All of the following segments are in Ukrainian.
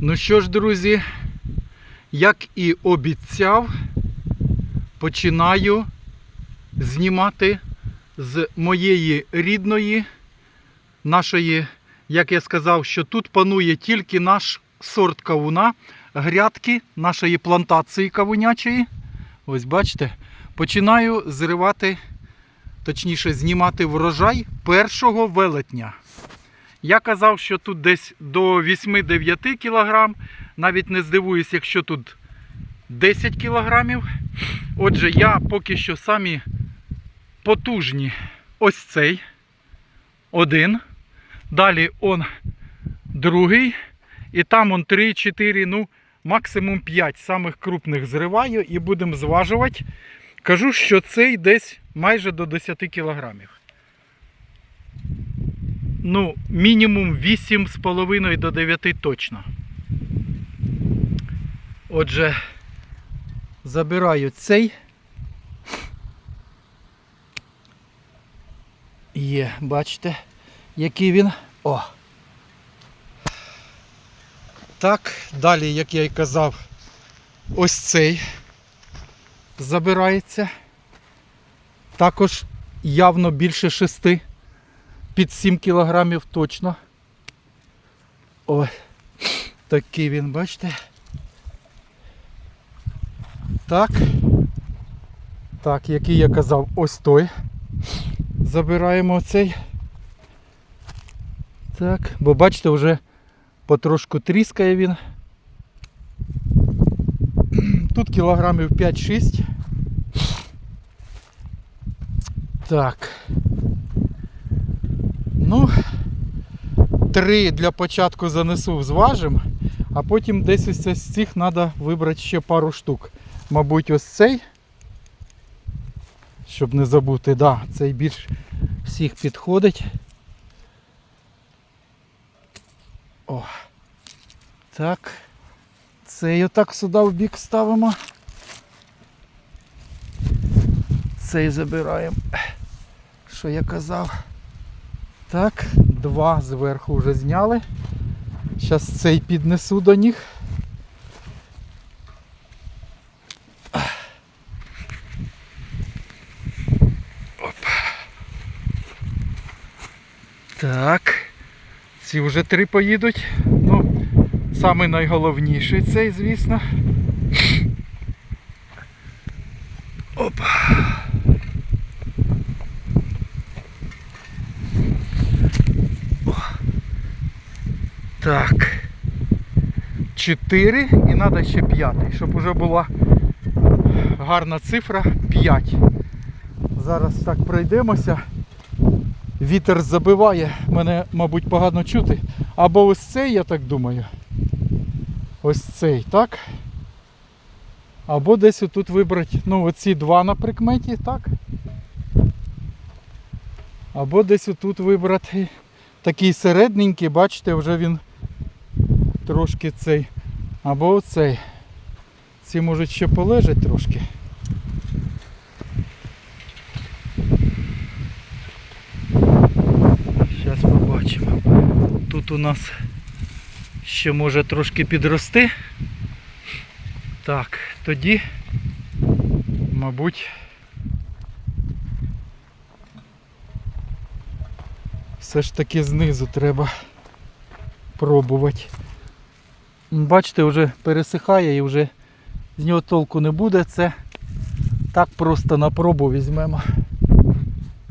Ну що ж, друзі, як і обіцяв, починаю знімати з моєї рідної, нашої, як я сказав, що тут панує тільки наш сорт кавуна, грядки нашої плантації кавунячої. Ось бачите, починаю зривати, точніше, знімати врожай першого велетня. Я казав, що тут десь до 8-9 кг. Навіть не здивуюсь, якщо тут 10 кг. Отже, я поки що самі потужні ось цей. Один. Далі он другий. І там он 3-4, ну, максимум 5 самих крупних зриваю і будемо зважувати. Кажу, що цей десь майже до 10 кілограмів. Ну, мінімум 8,5 до 9 точно. Отже, забираю цей. Є, бачите, який він. О. Так, далі, як я й казав, ось цей забирається. Також явно більше шести під 7 кілограмів точно. Ой, такий він, бачите? Так. Так, який я казав, ось той. Забираємо оцей. Так, бо бачите, вже потрошку тріскає він. Тут кілограмів 5-6. Так. Ну, три для початку занесу зважим, а потім десь ось з цих треба вибрати ще пару штук. Мабуть, ось цей. Щоб не забути, да, цей більш всіх підходить. О. Так. Цей отак сюди в бік ставимо. Цей забираємо. Що я казав? Так, два зверху вже зняли. Зараз цей піднесу до них. Так. Ці вже три поїдуть. Ну, найголовніший цей, звісно. Так. Чотири і треба ще п'ятий, щоб вже була гарна цифра 5. Зараз так пройдемося. Вітер забиває, мене, мабуть, погано чути. Або ось цей, я так думаю. Ось цей, так? Або десь отут вибрати, ну, оці два на прикметі, так? Або десь отут вибрати такий середненький, бачите, вже він трошки цей. Або оцей. Ці можуть ще полежать трошки. Зараз побачимо. Тут у нас ще може трошки підрости. Так, тоді, мабуть, все ж таки знизу треба пробувати. Бачите, вже пересихає і вже з нього толку не буде. Це так просто на пробу візьмемо.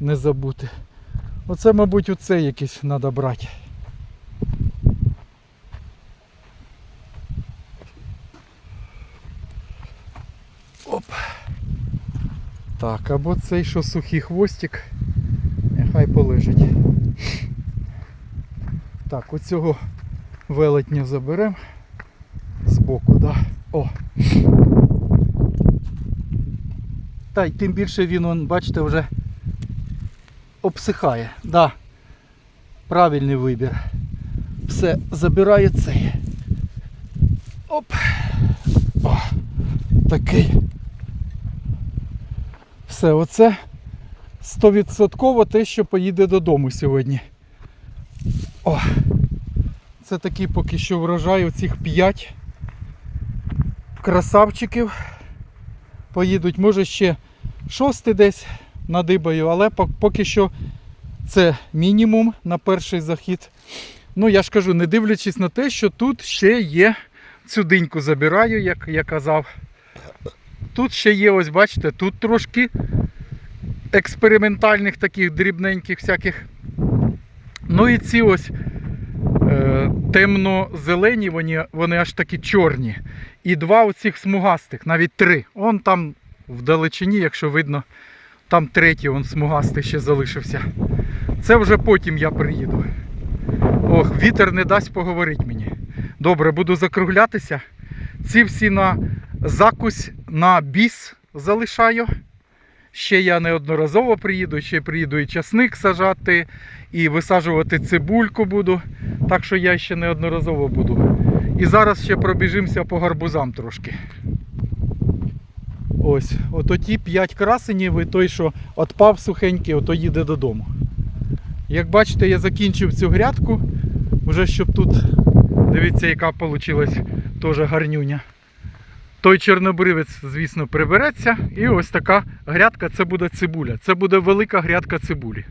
Не забути. Оце, мабуть, оцей якийсь треба брати. Оп. Так, або цей, що сухий хвостик, нехай полежить. Так, оцього велетня заберемо збоку, да. О. Та й тим більше він, бачите, вже обсихає. Да. Правильний вибір. Все, забираю цей. Оп. О, такий. Все, оце 100% те, що поїде додому сьогодні. О, Оце такі поки що врожай, оцих 5 красавчиків. Поїдуть, може ще шостий десь надибаю, але поки що це мінімум на перший захід. Ну, я ж кажу, не дивлячись на те, що тут ще є цю диньку забираю, як я казав. Тут ще є, ось бачите, тут трошки експериментальних таких дрібненьких всяких. Ну і ці ось темно-зелені, вони, вони аж такі чорні. І два оцих смугастих, навіть три. Он там в далечині, якщо видно, там третій он смугастий ще залишився. Це вже потім я приїду. Ох, вітер не дасть поговорити мені. Добре, буду закруглятися. Ці всі на закусь на біс залишаю. Ще я неодноразово приїду, ще приїду і часник сажати, і висаджувати цибульку буду. Так що я ще неодноразово буду. І зараз ще пробіжимося по гарбузам трошки. Ось, ото ті 5 красенів, і той, що отпав сухенький, ото їде додому. Як бачите, я закінчив цю грядку, вже щоб тут, дивіться, яка вийшла теж гарнюня. Той чорнобривець, звісно, прибереться. І ось така грядка це буде цибуля. Це буде велика грядка цибулі.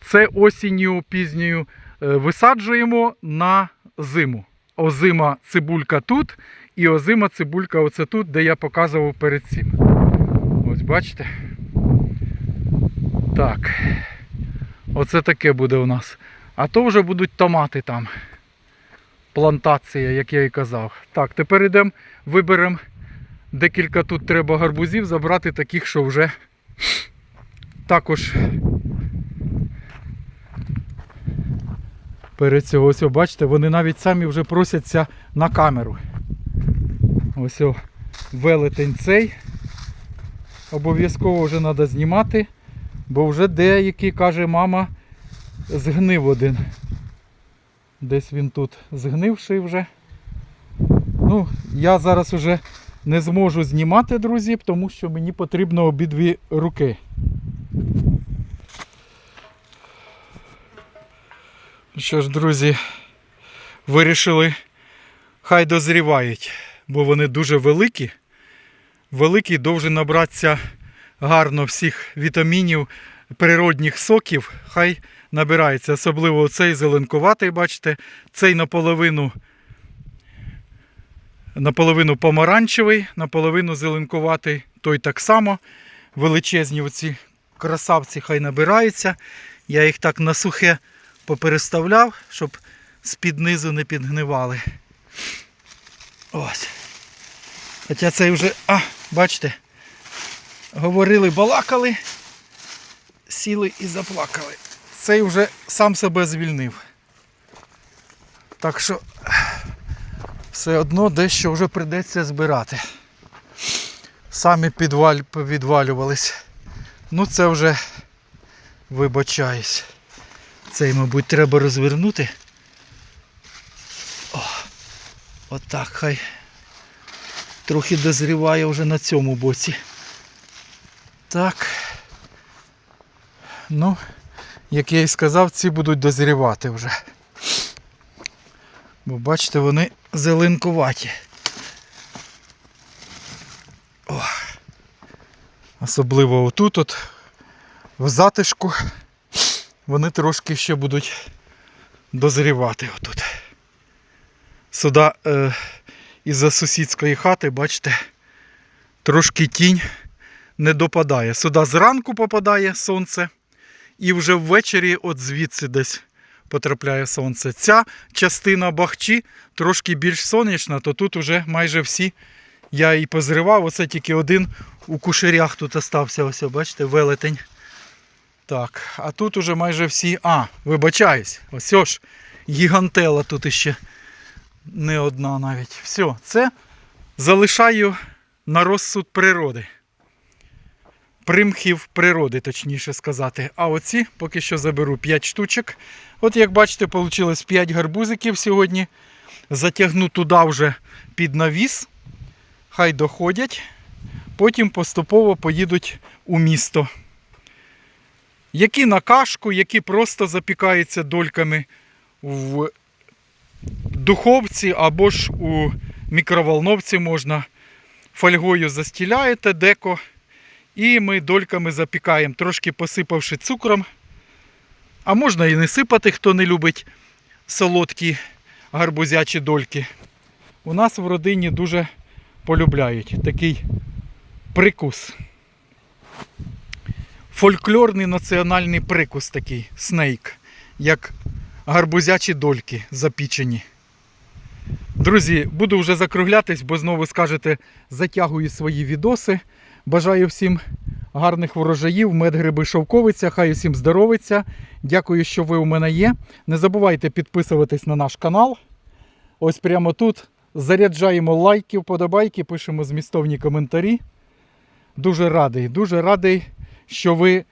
Це осінню пізньою е, висаджуємо на зиму. Озима цибулька тут і озима цибулька оце тут, де я показував перед цим. Ось бачите? Так. Оце таке буде у нас. А то вже будуть томати там. Плантація, як я і казав. Так, тепер йдемо, виберемо декілька тут треба гарбузів, забрати таких, що вже також перед цього. Ось, бачите, вони навіть самі вже просяться на камеру. Ось о, велетень цей. Обов'язково вже треба знімати, бо вже деякі, каже мама, згнив один. Десь він тут згнивший вже. Ну, я зараз вже не зможу знімати, друзі, тому що мені потрібно обидві руки. Ну Що ж, друзі, вирішили, хай дозрівають, бо вони дуже великі. Великий довжен набратися гарно всіх вітамінів, природних соків, хай набирається. Особливо цей зеленкуватий, бачите, цей наполовину, наполовину помаранчевий, наполовину зеленкуватий, той так само. Величезні оці красавці хай набираються. Я їх так на сухе попереставляв, щоб з-під низу не підгнивали. Ось. Хоча цей вже, а, бачите, говорили, балакали, сіли і заплакали. Цей вже сам себе звільнив. Так що все одно дещо вже прийдеться збирати. Самі підваль, відвалювались. Ну це вже вибачаюсь. Цей, мабуть, треба розвернути. О, отак хай трохи дозріває вже на цьому боці. Так. Ну, як я і сказав, ці будуть дозрівати вже. Бо бачите, вони зеленкуваті. О. Особливо отут от в затишку вони трошки ще будуть дозрівати отут. Сюди е, із-за сусідської хати, бачите, трошки тінь не допадає. Сюди зранку попадає сонце, і вже ввечері от звідси десь потрапляє сонце. Ця частина бахчі трошки більш сонячна, то тут вже майже всі я і позривав. Оце тільки один у кушерях тут остався. Ось, бачите, велетень. Так, а тут уже майже всі. А, вибачаюсь, ось ж гігантела тут іще не одна навіть. Все, це залишаю на розсуд природи. Примхів природи, точніше сказати. А оці поки що заберу 5 штучок. От як бачите, вийшло 5 гарбузиків сьогодні. Затягну туди вже під навіс. Хай доходять. Потім поступово поїдуть у місто. Які на кашку, які просто запікаються дольками в духовці або ж у мікроволновці можна. Фольгою застіляєте деко. І ми дольками запікаємо, трошки посипавши цукром. А можна і не сипати, хто не любить солодкі гарбузячі дольки. У нас в родині дуже полюбляють такий прикус. Фольклорний національний прикус такий, снейк, як гарбузячі дольки запічені. Друзі, буду вже закруглятись, бо знову скажете, затягую свої відоси. Бажаю всім гарних врожаїв, медгриби шовковиця, хай усім здоровиться. Дякую, що ви у мене є. Не забувайте підписуватись на наш канал. Ось прямо тут заряджаємо лайки, вподобайки, пишемо змістовні коментарі. Дуже радий, дуже радий, що ви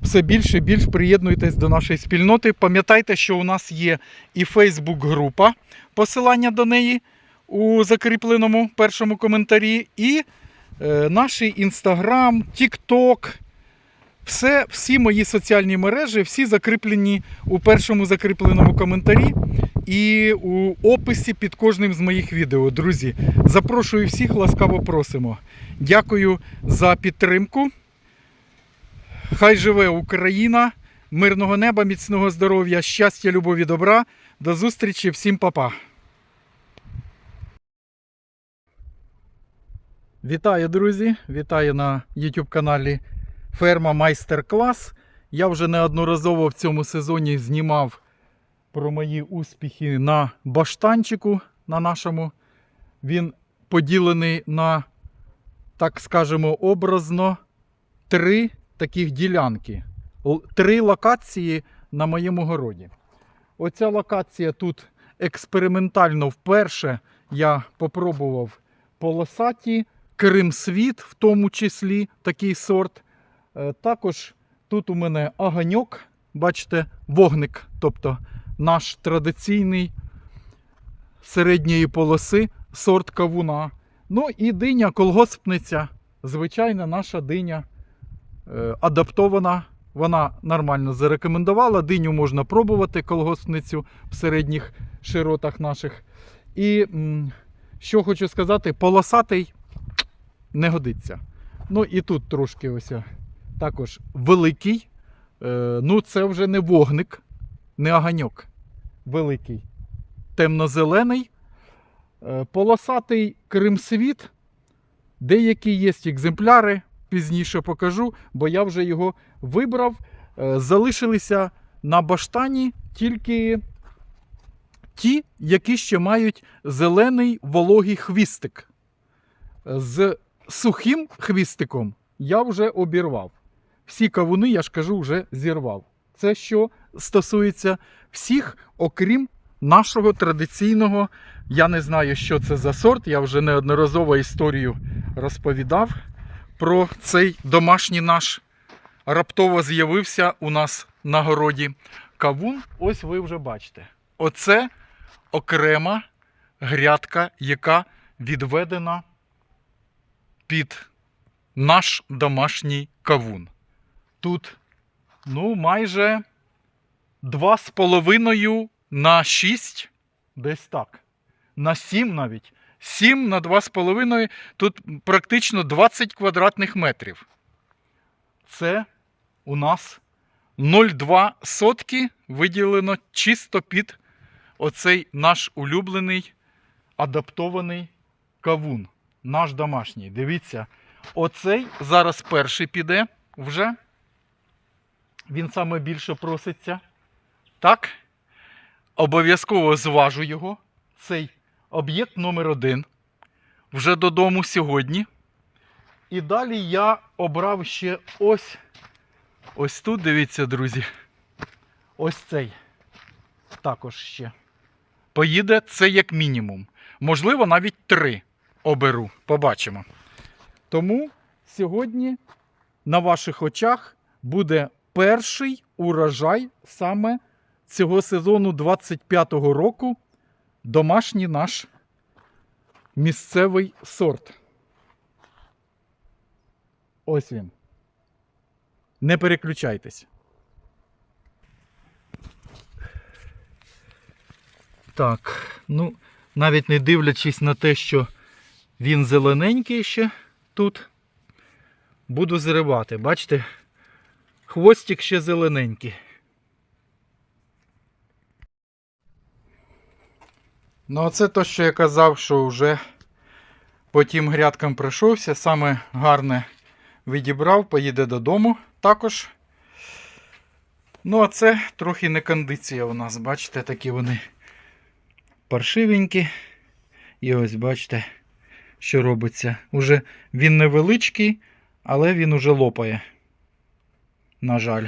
все більше і більш приєднуєтесь до нашої спільноти. Пам'ятайте, що у нас є і Фейсбук-група, посилання до неї у закріпленому першому коментарі, і наш Інстаграм, Тікток. Все, всі мої соціальні мережі, всі закріплені у першому закріпленому коментарі і у описі під кожним з моїх відео. Друзі, запрошую всіх, ласкаво просимо. Дякую за підтримку. Хай живе Україна, мирного неба, міцного здоров'я, щастя, любові, добра. До зустрічі, всім па-па. Вітаю, друзі! Вітаю на YouTube каналі Ферма Майстер Клас. Я вже неодноразово в цьому сезоні знімав про мої успіхи на баштанчику на нашому. Він поділений на, так скажемо, образно три таких ділянки. Три локації на моєму городі. Оця локація тут експериментально вперше я попробував полосаті, Кримсвіт, в тому числі такий сорт. Е, Також тут у мене аганьок, бачите, вогник, тобто наш традиційний середньої полоси сорт кавуна. Ну і диня колгоспниця, звичайна наша диня е, адаптована. Вона нормально зарекомендувала. Диню можна пробувати, колгоспницю в середніх широтах наших. І що хочу сказати, полосатий не годиться. Ну і тут трошки ось також великий. Е, ну, це вже не вогник, не аганьок. Великий. Темно-зелений. Е, полосатий кримсвіт. Деякі є екземпляри, пізніше покажу, бо я вже його вибрав. Е, Залишилися на баштані тільки ті, які ще мають зелений вологий хвістик. Е, З сухим хвістиком я вже обірвав. Всі кавуни, я ж кажу, вже зірвав. Це що стосується всіх, окрім нашого традиційного. Я не знаю, що це за сорт. Я вже неодноразово історію розповідав про цей домашній наш раптово з'явився у нас на городі кавун. Ось ви вже бачите. Оце окрема грядка, яка відведена під наш домашній кавун. Тут ну, майже 2,5 на 6, десь так. На 7 навіть. 7 на 2,5 тут практично 20 квадратних метрів. Це у нас 0,2 сотки виділено чисто під оцей наш улюблений адаптований кавун. Наш домашній. Дивіться, оцей зараз перший піде вже. Він саме більше проситься. Так. Обов'язково зважу його. Цей об'єкт номер один. Вже додому сьогодні. І далі я обрав ще ось. Ось тут, дивіться, друзі. Ось цей. Також ще. Поїде це як мінімум. Можливо, навіть три оберу. Побачимо. Тому сьогодні на ваших очах буде перший урожай саме цього сезону 25-го року. Домашній наш місцевий сорт. Ось він. Не переключайтесь. Так. Ну, навіть не дивлячись на те, що він зелененький ще тут, буду зривати. Бачите, хвостик ще зелененький. Ну, оце то, що я казав, що вже по тим грядкам пройшовся. Саме гарне відібрав, поїде додому також. Ну, а це трохи не кондиція у нас, бачите, такі вони паршивенькі. І ось бачите, що робиться. Уже він невеличкий, але він уже лопає. На жаль.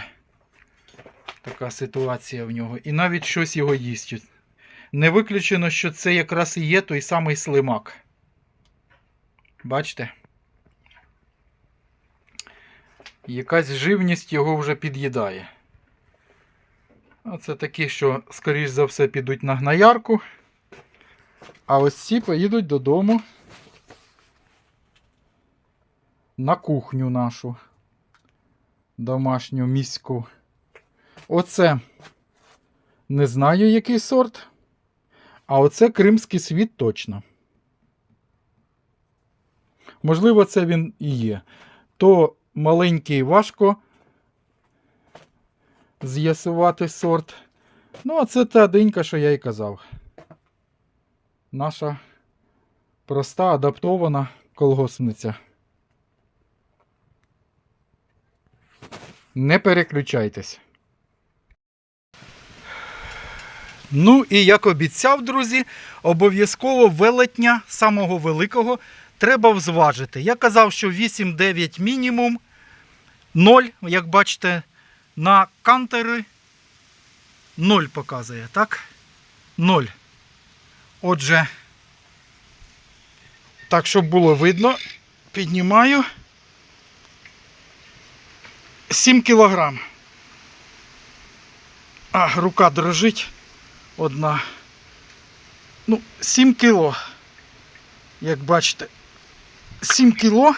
Така ситуація в нього. І навіть щось його їсть. Не виключено, що це якраз і є той самий слимак. Бачите? Якась живність його вже під'їдає. Оце такі, що, скоріш за все, підуть на гнаярку. А ось ці поїдуть додому на кухню нашу домашню міську. Оце не знаю, який сорт. А оце кримський світ точно. Можливо, це він і є. То маленький важко з'ясувати сорт. Ну, а це та динька, що я й казав. Наша проста адаптована колгоспниця. Не переключайтесь. Ну і як обіцяв, друзі, обов'язково велетня самого великого треба взважити. Я казав, що 8-9 мінімум. 0, як бачите, на кантери 0 показує, так? 0. Отже, так, щоб було видно, піднімаю 7 кілограм. А, рука дрожить одна. Ну, 7 кіло. Як бачите, 7 кіло.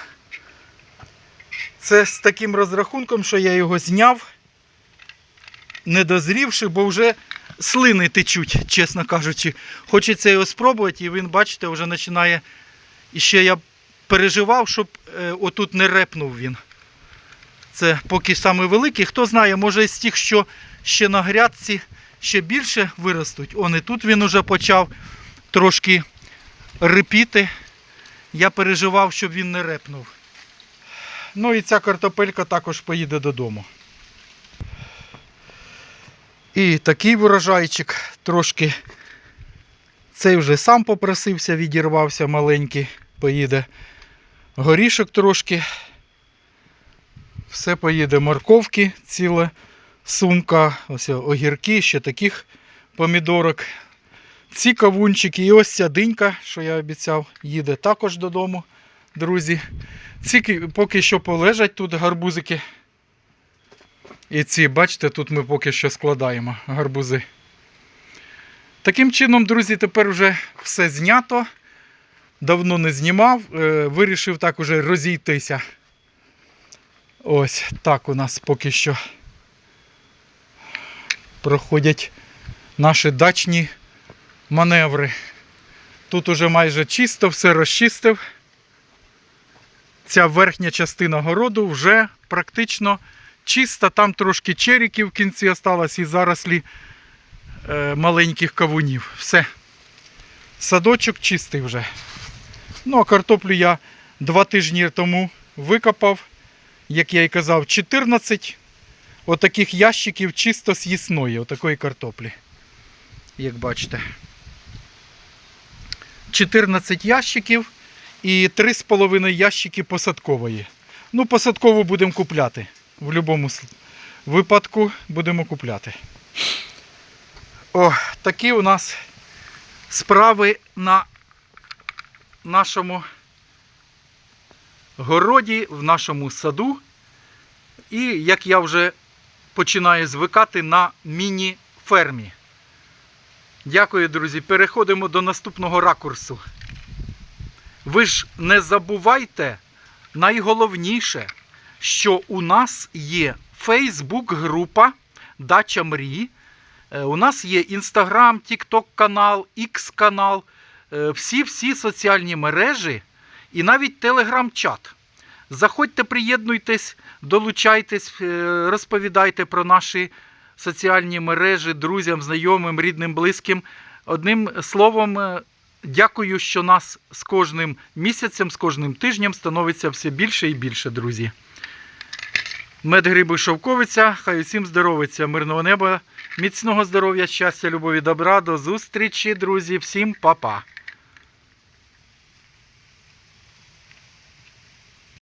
Це з таким розрахунком, що я його зняв, не дозрівши, бо вже слини течуть, чесно кажучи. Хочеться його спробувати, і він, бачите, вже починає. І ще я переживав, щоб е, отут не репнув він. Це поки саме великий. Хто знає, може з тих, що ще на грядці ще більше виростуть. Он і тут він уже почав трошки рипіти. Я переживав, щоб він не репнув. Ну і ця картопелька також поїде додому. І такий врожайчик трошки. Цей вже сам попросився, відірвався маленький, поїде. Горішок трошки. Все поїде морковки, ціле сумка, ось огірки, ще таких помідорок. Ці кавунчики і ось ця динька, що я обіцяв, їде також додому, друзі. Ці поки що полежать тут гарбузики. І ці, бачите, тут ми поки що складаємо гарбузи. Таким чином, друзі, тепер вже все знято. Давно не знімав. Е, Вирішив так уже розійтися. Ось так у нас поки що проходять наші дачні маневри. Тут уже майже чисто, все розчистив. Ця верхня частина городу вже практично чиста. Там трошки черіків в кінці осталось і зарослі е, маленьких кавунів. Все. Садочок чистий вже. Ну, а картоплю я два тижні тому викопав, як я і казав, 14 отаких ящиків чисто з'їсної, отакої картоплі. Як бачите. 14 ящиків і 3,5 ящики посадкової. Ну, посадкову будемо купляти. В будь-якому випадку будемо купляти. О, такі у нас справи на нашому городі, в нашому саду. І як я вже починаю звикати на міні-фермі. Дякую, друзі. Переходимо до наступного ракурсу. Ви ж не забувайте найголовніше, що у нас є Фейсбук-група Дача Мрії, Е, У нас є Інстаграм, Тікток канал, X канал, всі-всі соціальні мережі і навіть телеграм-чат. Заходьте, приєднуйтесь, долучайтесь, е, розповідайте про наші соціальні мережі друзям, знайомим, рідним, близьким. Одним словом, е, дякую, що нас з кожним місяцем, з кожним тижнем становиться все більше і більше, друзі. Мед гриби шовковиця, хай усім здоровиться, мирного неба, міцного здоров'я, щастя, любові, добра. До зустрічі, друзі. Всім па-па.